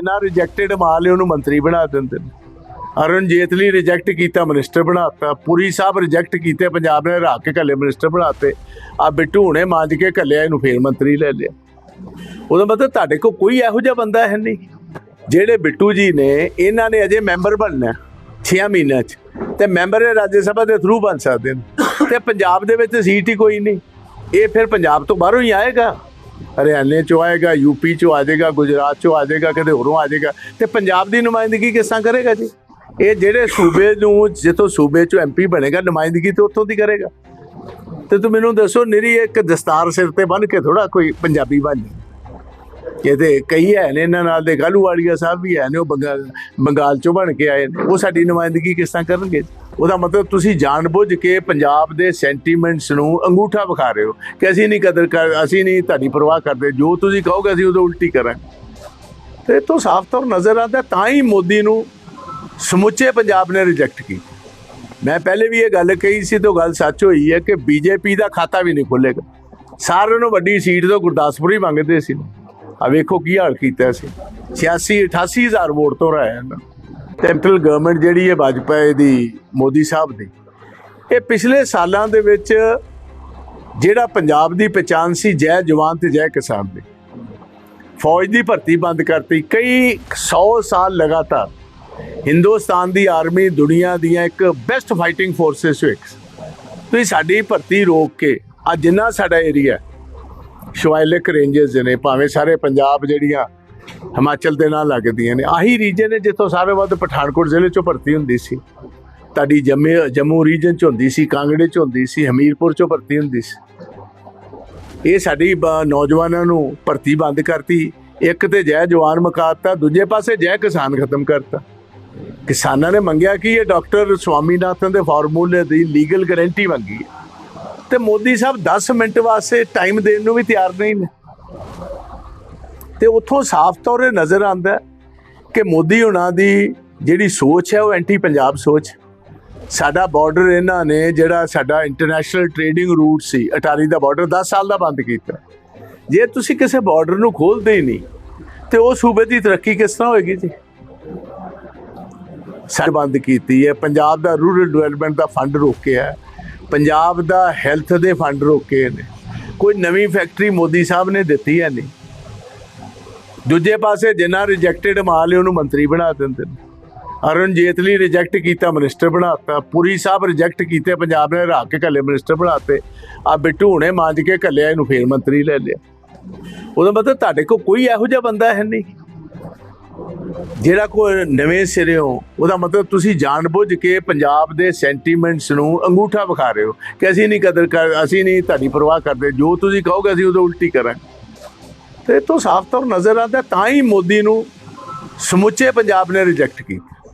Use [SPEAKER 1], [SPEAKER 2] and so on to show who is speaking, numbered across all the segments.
[SPEAKER 1] ਜਿੰਨਾ ਰਿਜੈਕਟਡ ਮਾਲ ਹੈ ਉਹਨੂੰ ਮੰਤਰੀ ਬਣਾ ਦਿੰਦੇ ਨੇ। ਅਰੁਣ ਜੇਤਲੀ ਰਿਜੈਕਟ ਕੀਤਾ ਮਿਨਿਸਟਰ ਬਣਾਤਾ, ਪੁਰੀ ਸਾਹਿਬ ਰਿਜੈਕਟ ਕੀਤੇ, ਪੰਜਾਬ ਨੇ ਰੱਖ ਕੇ ਕੱਲੇ ਮਿਨਿਸਟਰ ਬਣਾਤੇ। ਆ ਬਿੱਟੂ ਹੁਣੇ ਮੰਜ ਕੇ ਕੱਲਿਆ ਇਹਨੂੰ ਫੇਰ ਮੰਤਰੀ ਲੈ ਲਿਆ। ਉਹਦਾ ਮਤਲਬ ਤੁਹਾਡੇ ਕੋਲ ਕੋਈ ਇਹੋ ਜਿਹਾ ਬੰਦਾ ਹੈ ਨਹੀਂ। ਜਿਹੜੇ ਬਿੱਟੂ ਜੀ ਨੇ, ਇਹਨਾਂ ਨੇ ਅਜੇ ਮੈਂਬਰ ਬਣਨਾ 6 ਮਹੀਨਿਆਂ ਚ। ਤੇ ਮੈਂਬਰ ਰਾਜ ਸਭਾ ਦੇ ਥਰੂ ਬਣ ਸਕਦੇ ਨੇ। ਤੇ ਪੰਜਾਬ ਦੇ ਵਿੱਚ ਸੀਟ ਹੀ ਕੋਈ ਨਹੀਂ। ਇਹ ਫਿਰ ਪੰਜਾਬ ਤੋਂ ਬਾਹਰੋਂ ਹੀ ਆਏਗਾ। ਹਰਿਆਣੇ ਚੋਂ ਆਏਗਾ ਯੂਪੀ ਚੋਂ ਆ ਜਾਏਗਾ, ਗੁਜਰਾਤ ਚੋਂ ਆ ਜਾਏਗਾ, ਕਦੇ ਹੋਰੋਂ ਆ ਜਾਏਗਾ। ਤੇ ਪੰਜਾਬ ਦੀ ਨੁਮਾਇੰਦਗੀ ਕਿਸ ਤਰ੍ਹਾਂ ਕਰੇਗਾ ਜੀ? ਇਹ ਜਿਹੜੇ ਸੂਬੇ ਨੂੰ, ਜਿੱਥੋਂ ਸੂਬੇ ਚੋਂ ਐਮਪੀ ਬਣੇਗਾ, ਨੁਮਾਇੰਦਗੀ ਤੇ ਉੱਥੋਂ ਦੀ ਕਰੇਗਾ। ਤੇ ਤੂੰ ਮੈਨੂੰ ਦੱਸੋ, ਨਿਰੀ ਇੱਕ ਦਸਤਾਰ ਸਿਰ ਤੇ ਬੰਨ ਕੇ ਥੋੜਾ ਕੋਈ ਪੰਜਾਬੀ ਬਣ ਜਾਏ ਇਹਦੇ ਕਈ ਹੈ ਨੇ, ਇਹਨਾਂ ਨਾਲ ਦੇ ਗਾਲੂ ਵਾਲੀਆ ਸਾਹਿਬ ਵੀ ਹੈ ਨੇ, ਉਹ ਬੰਗਾਲ ਬੰਗਾਲ ਚੋਂ ਬਣ ਕੇ ਆਏ ਨੇ। ਉਹ ਸਾਡੀ ਨੁਮਾਇੰਦਗੀ ਕਿਸ ਤਰ੍ਹਾਂ ਕਰਨਗੇ? ਉਹਦਾ ਮਤਲਬ ਤੁਸੀਂ ਜਾਣਬੁੱਝ ਕੇ ਪੰਜਾਬ ਦੇ ਸੈਂਟੀਮੈਂਟਸ ਨੂੰ ਅੰਗੂਠਾ ਵਿਖਾ ਰਹੇ ਹੋ ਕਿ ਅਸੀਂ ਨਹੀਂ ਕਦਰ ਕਰ, ਅਸੀਂ ਨਹੀਂ ਤੁਹਾਡੀ ਪਰਵਾਹ ਕਰਦੇ, ਜੋ ਤੁਸੀਂ ਕਹੋਗੇ ਅਸੀਂ ਉਹਦੇ ਉਲਟੀ ਕਰਾਂਗੇ। ਤੇ ਇਹ ਤੋਂ ਸਾਫ਼ ਤੌਰ ਨਜ਼ਰ ਆਉਂਦਾ, ਤਾਂ ਹੀ ਮੋਦੀ ਨੂੰ ਸਮੁੱਚੇ ਪੰਜਾਬ ਨੇ ਰਿਜੈਕਟ ਕੀਤਾ। ਮੈਂ ਪਹਿਲੇ ਵੀ ਇਹ ਗੱਲ ਕਹੀ ਸੀ ਤਾਂ ਗੱਲ ਸੱਚ ਹੋਈ ਹੈ ਕਿ ਬੀਜੇਪੀ ਦਾ ਖਾਤਾ ਵੀ ਨਹੀਂ ਖੁੱਲੇਗਾ। ਸਾਰਿਆਂ ਨੂੰ ਵੱਡੀ ਸੀਟ ਤੋਂ ਗੁਰਦਾਸਪੁਰ ਹੀ ਮੰਗਦੇ ਸੀ। ਆ ਵੇਖੋ ਕੀ ਹਾਲ ਕੀਤਾ ਸੀ। 86 88000 ਵੋਟ ਤੋਂ ਰਾਇਆ ਨਾ। ਸੈਂਟਰਲ ਗਵਰਨਮੈਂਟ ਜਿਹੜੀ ਹੈ ਵਾਜਪਾਈ ਦੀ ਮੋਦੀ ਸਾਹਿਬ ਦੀ। ਇਹ ਪਿਛਲੇ ਸਾਲਾਂ ਦੇ ਵਿੱਚ ਜਿਹੜਾ ਪੰਜਾਬ ਦੀ ਪਛਾਣ ਸੀ, ਜੈ ਜਵਾਨ ਤੇ ਜੈ ਕਿਸਾਨ ਦੀ। ਫੌਜ ਦੀ ਭਰਤੀ ਬੰਦ ਕਰਤੀ। ਕਈ 100 ਸਾਲ ਲਗਾਤਾਰ ਹਿੰਦੁਸਤਾਨ ਦੀ ਆਰਮੀ ਦੁਨੀਆ ਦੀਆਂ ਇੱਕ ਬੈਸਟ ਫਾਈਟਿੰਗ ਫੋਰਸਸ ਵਿੱਚ। ਤੁਸੀਂ ਸਾਡੀ ਭਰਤੀ ਰੋਕ ਕੇ ਆ ਜਿੰਨਾ ਸਾਡਾ ਏਰੀਆ ਸ਼ਿਵਾਲਿਕ ਰੇਂਜਸ ਨੇ, ਭਾਵੇਂ ਸਾਰੇ ਪੰਜਾਬ ਜਿਹੜੀਆਂ ਹਿਮਾਚਲ ਦੇ ਨਾਲ ਲੱਗਦੀਆਂ ਨੇ। ਆਹੀ ਰੀਜਨ ਹੈ ਜਿੱਥੋਂ ਸਾਰੇ ਵੱਧ ਪਠਾਨਕੋਟ ਜ਼ਿਲ੍ਹੇ ਚੋਂ ਭਰਤੀ ਹੁੰਦੀ ਸੀ। ਤੁਹਾਡੀ ਜੰਮੇ, ਜੰਮੂ ਰੀਜਨ ਚ ਹੁੰਦੀ ਸੀ, ਕਾਂਗੜੇ ਚ ਹੁੰਦੀ ਸੀ, ਹਮੀਰਪੁਰ ਚੋਂ ਭਰਤੀ ਹੁੰਦੀ ਸੀ। ਇਹ ਸਾਡੀ ਨੌਜਵਾਨਾਂ ਨੂੰ ਭਰਤੀ ਬੰਦ ਕਰਤੀ। ਇੱਕ ਤੇ ਜੈ ਜਵਾਨ ਮੁਕਾਤਾ ਦੂਜੇ ਪਾਸੇ ਜੈ ਕਿਸਾਨ ਖਤਮ ਕਰਤਾ। ਕਿਸਾਨਾਂ ਨੇ ਮੰਗਿਆ ਕਿ ਇਹ ਡਾਕਟਰ ਸਵਾਮੀਨਾਥਨ ਦੇ ਫਾਰਮੂਲੇ ਦੀ ਲੀਗਲ ਗਾਰੰਟੀ ਮੰਗੀ। ਹੈ ਤੇ ਮੋਦੀ ਸਾਹਿਬ 10 ਮਿੰਟ ਵਾਸਤੇ ਟਾਈਮ ਦੇਣ ਨੂੰ ਵੀ ਤਿਆਰ ਨਹੀਂ ਨੇ। ਤੇ ਉੱਥੋਂ ਸਾਫ਼ ਤੌਰ 'ਤੇ ਨਜ਼ਰ ਆਉਂਦਾ ਕਿ ਮੋਦੀ ਹੁਣਾਂ ਦੀ ਜਿਹੜੀ ਸੋਚ ਹੈ, ਉਹ ਐਂਟੀ ਪੰਜਾਬ ਸੋਚ। ਸਾਡਾ ਬਾਰਡਰ ਇਹਨਾਂ ਨੇ ਜਿਹੜਾ ਸਾਡਾ ਇੰਟਰਨੈਸ਼ਨਲ ਟ੍ਰੇਡਿੰਗ ਰੂਟ ਸੀ ਅਟਾਰੀ ਦਾ ਬਾਰਡਰ 10 ਸਾਲ ਦਾ ਬੰਦ ਕੀਤਾ। ਜੇ ਤੁਸੀਂ ਕਿਸੇ ਬਾਰਡਰ ਨੂੰ ਖੋਲਦੇ ਹੀ ਨਹੀਂ, ਤੇ ਉਹ ਸੂਬੇ ਦੀ ਤਰੱਕੀ ਕਿਸ ਤਰ੍ਹਾਂ ਹੋਏਗੀ ਜੀ? ਸਾਡੇ ਬੰਦ ਕੀਤੀ ਹੈ, ਪੰਜਾਬ ਦਾ ਰੂਰਲ ਡਿਵੈਲਪਮੈਂਟ ਦਾ ਫੰਡ ਰੋਕਿਆ ਪੰਜਾਬ ਦਾ ਹੈਲਥ ਦੇ ਫੰਡ ਰੋਕੇ ਨੇ। ਕੋਈ ਨਵੀਂ ਫੈਕਟਰੀ ਮੋਦੀ ਸਾਹਿਬ ਨੇ ਦਿੱਤੀ ਹੈ ਨਹੀਂ। ਦੂਜੇ ਪਾਸੇ ਜਿੰਨਾ ਰਿਜੈਕਟਡ ਮਾਲ ਹੈ, ਉਹਨੂੰ ਮੰਤਰੀ ਬਣਾ ਦਿੰਦੇ ਨੇ। ਅਰੁਣ ਜੇਤਲੀ ਰਿਜੈਕਟ ਕੀਤਾ ਮਿਨਿਸਟਰ ਬਣਾਤਾ। ਪੁਰੀ ਸਾਹਿਬ ਰਿਜੈਕਟ ਕੀਤੇ, ਪੰਜਾਬ ਨੇ ਰੱਖ ਕੇ ਕੱਲੇ ਮਿਨਿਸਟਰ ਬਣਾਤੇ। ਆ ਬਿੱਟੂ ਹੁਣੇ ਮੰਜ ਕੇ ਕੱਲਿਆ ਇਹਨੂੰ ਫੇਰ ਮੰਤਰੀ ਲੈ ਲਿਆ। ਉਹਦਾ ਮਤਲਬ ਤੁਹਾਡੇ ਕੋਲ ਕੋਈ ਇਹੋ ਜਿਹਾ ਬੰਦਾ ਹੈ ਨਹੀਂ। ਜਿਹੜਾ ਕੋਈ ਨਵੇਂ ਸਿਰਿਓਂ ਉਹਦਾ ਮਤਲਬ ਤੁਸੀਂ ਜਾਣਬੁੱਝ ਕੇ ਪੰਜਾਬ ਦੇ ਸੈਂਟੀਮੈਂਟਸ ਨੂੰ ਅੰਗੂਠਾ ਵਿਖਾ ਰਹੇ ਹੋ ਕਿ ਅਸੀਂ ਨਹੀਂ ਕਦਰ ਕਰ, ਅਸੀਂ ਨਹੀਂ ਤੁਹਾਡੀ ਪਰਵਾਹ ਕਰਦੇ, ਜੋ ਤੁਸੀਂ ਕਹੋਗੇ ਅਸੀਂ ਉਹਦੇ ਉਲਟੀ ਕਰਾਂਗੇ। ਤੇ ਇਹ ਤੋਂ ਸਾਫ਼ ਤੌਰ ਨਜ਼ਰ ਆਉਂਦਾ, ਤਾਂ ਹੀ ਮੋਦੀ ਨੂੰ ਸਮੁੱਚੇ ਪੰਜਾਬ ਨੇ ਰਿਜੈਕਟ ਕੀਤਾ।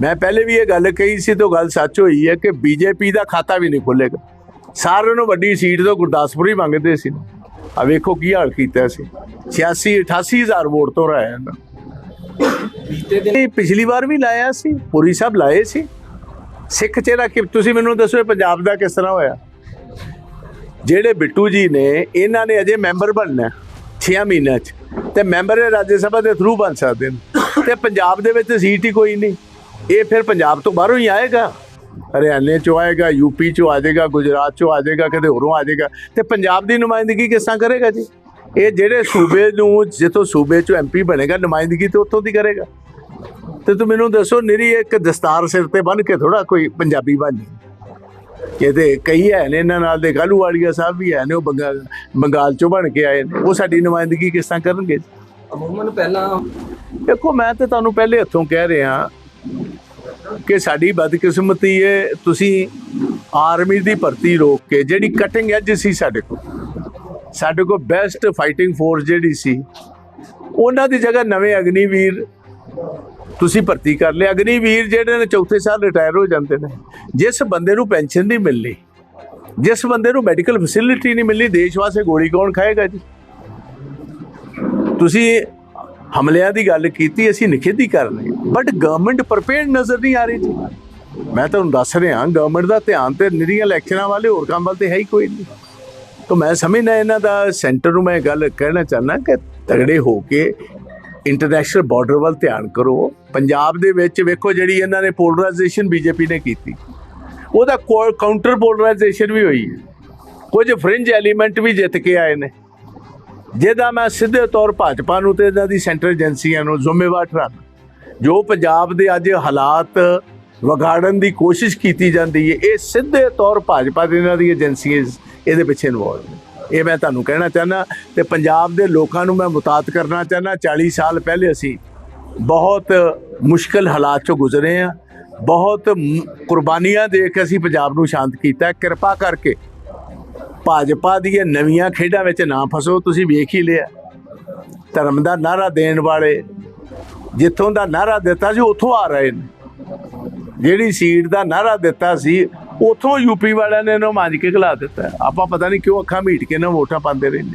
[SPEAKER 1] ਮੈਂ ਪਹਿਲੇ ਵੀ ਇਹ ਗੱਲ ਕਹੀ ਸੀ ਤਾਂ ਗੱਲ ਸੱਚ ਹੋਈ ਹੈ ਕਿ ਬੀਜੇਪੀ ਦਾ ਖਾਤਾ ਵੀ ਨਹੀਂ ਖੁੱਲੇਗਾ। ਸਾਰਿਆਂ ਨੂੰ ਵੱਡੀ ਸੀਟ ਤੋਂ ਗੁਰਦਾਸਪੁਰ ਹੀ ਮੰਗਦੇ ਸੀ। ਆ ਵੇਖੋ ਕੀ ਹਾਲ ਕੀਤਾ ਸੀ। 86 88000 ਵੋਟ ਤੋਂ ਰਾਇਆ ਨਾ ਇਹ ਪਿਛਲੀ ਵਾਰ ਵੀ ਲਾਇਆ ਸੀ, ਪੁਰੀ ਸਾਹਿਬ ਲਾਏ ਸੀ। ਸਿੱਖ ਚਿਹਰਾ ਕਿ, ਤੁਸੀਂ ਮੈਨੂੰ ਦੱਸੋ ਇਹ ਪੰਜਾਬ ਦਾ ਕਿਸ ਤਰ੍ਹਾਂ ਹੋਇਆ? ਜਿਹੜੇ ਬਿੱਟੂ ਜੀ ਨੇ, ਇਹਨਾਂ ਨੇ ਅਜੇ ਮੈਂਬਰ ਬਣਨਾ 6 ਮਹੀਨਿਆਂ ਚ। ਤੇ ਮੈਂਬਰ ਰਾਜ ਸਭਾ ਦੇ ਥਰੂ ਬਣ ਸਕਦੇ ਨੇ। ਤੇ ਪੰਜਾਬ ਦੇ ਵਿੱਚ ਸੀਟ ਹੀ ਕੋਈ ਨਹੀਂ। ਇਹ ਫਿਰ ਪੰਜਾਬ ਤੋਂ ਬਾਹਰੋਂ ਹੀ ਆਏਗਾ। ਹਰਿਆਣੇ ਚੋਂ ਆਏਗਾ ਯੂਪੀ ਚੋਂ ਆ ਜਾਏਗਾ, ਗੁਜਰਾਤ ਚੋਂ ਆ ਜਾਏਗਾ ਕਦੇ ਹੋਰੋਂ ਆ ਜਾਏਗਾ। ਤੇ ਪੰਜਾਬ ਦੀ ਨੁਮਾਇੰਦਗੀ ਕਿਸ ਤਰ੍ਹਾਂ ਕਰੇਗਾ ਜੀ? ਇਹ ਜਿਹੜੇ ਸੂਬੇ ਨੂੰ ਜਿੱਥੋਂ ਸੂਬੇ ਚੋਂ ਐਮਪੀ ਬਣੇਗਾ ਨੁਮਾਇੰਦਗੀ ਤੇ ਉੱਥੋਂ ਦੀ ਕਰੇਗਾ। ਤੇ ਤੂੰ ਮੈਨੂੰ ਦੱਸੋ ਨਿਰੀ ਇੱਕ ਦਸਤਾਰ ਸਿਰ ਤੇ ਬੰਨ ਕੇ ਥੋੜਾ ਕੋਈ ਪੰਜਾਬੀ ਬਣ ਇਹਦੇ ਕਈ ਹੈ ਨੇ ਇਹਨਾਂ ਨਾਲ ਦੇ ਗਾਲੂ ਵਾਲੀਆ ਸਾਹਿਬ ਵੀ ਹੈ ਨੇ ਉਹ ਬੰਗਾਲ ਬੰਗਾਲ ਚੋਂ ਬਣ ਕੇ ਆਏ ਨੇ। ਉਹ ਸਾਡੀ ਨੁਮਾਇੰਦਗੀ ਕਿਸ ਤਰ੍ਹਾਂ ਕਰਨਗੇ?
[SPEAKER 2] ਅਮੂਮਨ ਪਹਿਲਾਂ
[SPEAKER 1] ਦੇਖੋ ਮੈਂ ਤੇ ਤੁਹਾਨੂੰ ਪਹਿਲੇ ਹੱਥੋਂ ਕਹਿ ਰਿਹਾ ਕਿ ਸਾਡੀ ਬਦਕਿਸਮਤੀ ਹੈ ਤੁਸੀਂ ਆਰਮੀ ਦੀ ਭਰਤੀ ਰੋਕ ਕੇ ਜਿਹੜੀ ਕਟਿੰਗ ਐਜ ਸੀ ਸਾਡੇ ਕੋਲ ਸਾਡੇ ਕੋਲ ਬੈਸਟ ਫਾਈਟਿੰਗ ਫੋਰਸ ਜਿਹੜੀ ਸੀ, ਉਹਨਾਂ ਦੀ ਜਗ੍ਹਾ ਨਵੇਂ ਅਗਨੀਵੀਰ ਤੁਸੀਂ ਭਰਤੀ ਕਰ ਲਿਆ। ਅਗਨੀਵੀਰ ਜਿਹੜੇ ਨੇ ਚੌਥੇ ਸਾਲ ਰਿਟਾਇਰ ਹੋ ਜਾਂਦੇ ਨੇ। ਜਿਸ ਬੰਦੇ ਨੂੰ ਪੈਨਸ਼ਨ ਨਹੀਂ ਮਿਲਣੀ, ਜਿਸ ਬੰਦੇ ਨੂੰ ਮੈਡੀਕਲ ਫੈਸਿਲਿਟੀ ਨਹੀਂ ਮਿਲਣੀ, ਦੇਸ਼ ਵਾਸਤੇ ਗੋਲੀ ਕੌਣ ਖਾਏਗਾ ਜੀ? ਤੁਸੀਂ ਹਮਲਿਆਂ ਦੀ ਗੱਲ ਕੀਤੀ, ਅਸੀਂ ਨਿਖੇਧੀ ਕਰ ਰਹੇ ਬਟ ਗਵਰਨਮੈਂਟ ਪ੍ਰਪੇਅਰਡ ਨਜ਼ਰ ਨਹੀਂ ਆ ਰਹੀ ਜੀ। ਮੈਂ ਤੁਹਾਨੂੰ ਦੱਸ ਰਿਹਾ ਗਵਰਨਮੈਂਟ ਦਾ ਧਿਆਨ ਤੇ ਨਿਰੀਆਂ ਇਲੈਕਸ਼ਨਾਂ ਵਾਲੇ ਹੋਰ ਕੰਮ ਵੱਲ ਤੇ ਹੈ ਹੀ ਕੋਈ ਨਹੀਂ। ਤਾਂ ਮੈਂ ਸਮਝਦਾ ਇਹਨਾਂ ਦਾ ਸੈਂਟਰ ਨੂੰ ਮੈਂ ਗੱਲ ਕਹਿਣਾ ਚਾਹੁੰਦਾ ਕਿ ਤਗੜੇ ਹੋ ਕੇ ਇੰਟਰਨੈਸ਼ਨਲ ਬਾਰਡਰ ਵੱਲ ਧਿਆਨ ਕਰੋ। ਪੰਜਾਬ ਦੇ ਵਿੱਚ ਵੇਖੋ ਜਿਹੜੀ ਇਹਨਾਂ ਨੇ ਪੋਲਰਾਈਜੇਸ਼ਨ ਬੀਜੇਪੀ ਨੇ ਕੀਤੀ। ਉਹਦਾ ਕਾਊਂਟਰ ਪੋਲਰਾਈਜੇਸ਼ਨ ਵੀ ਹੋਈ। ਹੈ ਕੁਝ ਫ੍ਰਿੰਜ ਐਲੀਮੈਂਟ ਵੀ ਜਿੱਤ ਕੇ ਆਏ ਨੇ। ਜਿਹਦਾ ਮੈਂ ਸਿੱਧੇ ਤੌਰ ਭਾਜਪਾ ਨੂੰ ਤੇ ਇਹਨਾਂ ਦੀ ਸੈਂਟਰ ਏਜੰਸੀਆਂ ਨੂੰ ਜ਼ਿੰਮੇਵਾਰ ਠਹਿਰਾਉਂਦਾ ਜੋ ਪੰਜਾਬ ਦੇ ਅੱਜ ਹਾਲਾਤ ਵਿਗਾੜਨ ਦੀ ਕੋਸ਼ਿਸ਼ ਕੀਤੀ ਜਾਂਦੀ ਹੈ, ਇਹ ਸਿੱਧੇ ਤੌਰ ਭਾਜਪਾ ਦੇ ਇਹਨਾਂ ਦੀ ਏਜੰਸੀਆਂ ਇਹਦੇ ਪਿੱਛੇ ਇਨਵੋਲਵ ਨੇ। ਇਹ ਮੈਂ ਤੁਹਾਨੂੰ ਕਹਿਣਾ ਚਾਹੁੰਦਾ ਤੇ ਪੰਜਾਬ ਦੇ ਲੋਕਾਂ ਨੂੰ ਮੈਂ ਮੁਤਾਤ ਕਰਨਾ ਚਾਹੁੰਦਾ 40 ਸਾਲ ਪਹਿਲੇ ਅਸੀਂ ਬਹੁਤ ਮੁਸ਼ਕਲ ਹਾਲਾਤ ਚੋਂ ਗੁਜ਼ਰੇ ਆ ਬਹੁਤ ਕੁਰਬਾਨੀਆਂ ਦੇ ਕੇ ਅਸੀਂ ਪੰਜਾਬ ਨੂੰ ਸ਼ਾਂਤ ਕੀਤਾ। ਕਿਰਪਾ ਕਰਕੇ ਭਾਜਪਾ ਦੀਆਂ ਨਵੀਆਂ ਖੇਡਾਂ ਵਿੱਚ ਨਾ ਫਸੋ, ਤੁਸੀਂ ਵੇਖ ਹੀ ਲਿਆ। ਧਰਮ ਦਾ ਨਾਰਾ ਦੇਣ ਵਾਲੇ ਜਿੱਥੋਂ ਦਾ ਨਾਰਾ ਦਿੱਤਾ ਸੀ, ਉੱਥੋਂ ਆ ਰਹੇ ਨੇ। ਜਿਹੜੀ ਸੀਟ ਦਾ ਨਾਰਾ ਦਿੱਤਾ ਸੀ ਉੱਥੋਂ ਯੂਪੀ ਵਾਲਿਆਂ ਨੇ ਇਹਨੂੰ ਮਾਂਜ ਕੇ ਖਿਲਾ ਦਿੱਤਾ। ਆਪਾਂ ਪਤਾ ਨਹੀਂ ਕਿਉਂ ਅੱਖਾਂ ਮੀਟ ਕੇ ਨਾ ਵੋਟਾਂ ਪਾਉਂਦੇ ਰਹਿੰਦੇ।